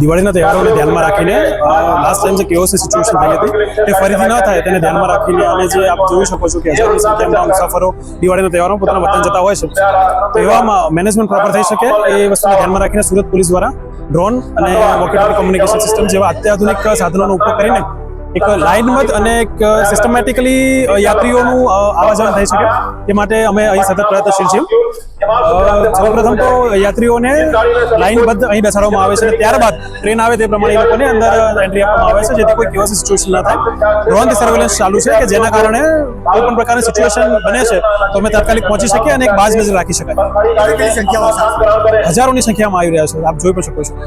દિવાળીના તહેવારોને ધ્યાનમાં રાખીને લાસ્ટ ટાઈમ જે કેઓસી સિચ્યુએશન થઈ હતી તે ફરીથી ન થાય તેને ધ્યાનમાં રાખીને અને જે આપ જોઈ શકો છો કે હજારો સંખ્યામાં મુસાફરો દિવાળીના તહેવારો પોતાના વતન જતા હોય છે. તો એવામાં મેનેજમેન્ટ પ્રોપર થઈ શકે એ વસ્તુને ધ્યાનમાં રાખીને સુરત પોલીસ દ્વારા ડ્રોન અને વોકેટરી કોમ્યુનિકેશન સિસ્ટમ જેવા અત્યાધુનિક સાધનોનો ઉપયોગ કરીને એક લાઇનબદ્ધ અને એક સિસ્ટમેટિકલી યાત્રીઓનું અ, આવવા જવાનું થઈ શકે. તે માટે અમે અહીં સતત પ્રયત્નશીલ છીએ. સૌપ્રથમ તો યાત્રીઓને લાઇનબદ્ધ અહીં બેસાડવામાં આવે છે અને ત્યારબાદ ટ્રેન આવે તે પ્રમાણે એ લોકોને અંદર એન્ટ્રી આપવામાં આવે છે જેથી કોઈ કેવા સિચ્યુએશન ના થાય. ડ્રોનથી સર્વેલન્સ ચાલુ છે કે જેના કારણે કોઈ પણ પ્રકારની સિચ્યુએશન બને છે તો અમે તાત્કાલિક પહોંચી શકીએ અને એક બાજ નજર રાખી શકાય. હજારોની સંખ્યામાં આવી રહ્યા છે આપ જોઈ પણ શકો છો.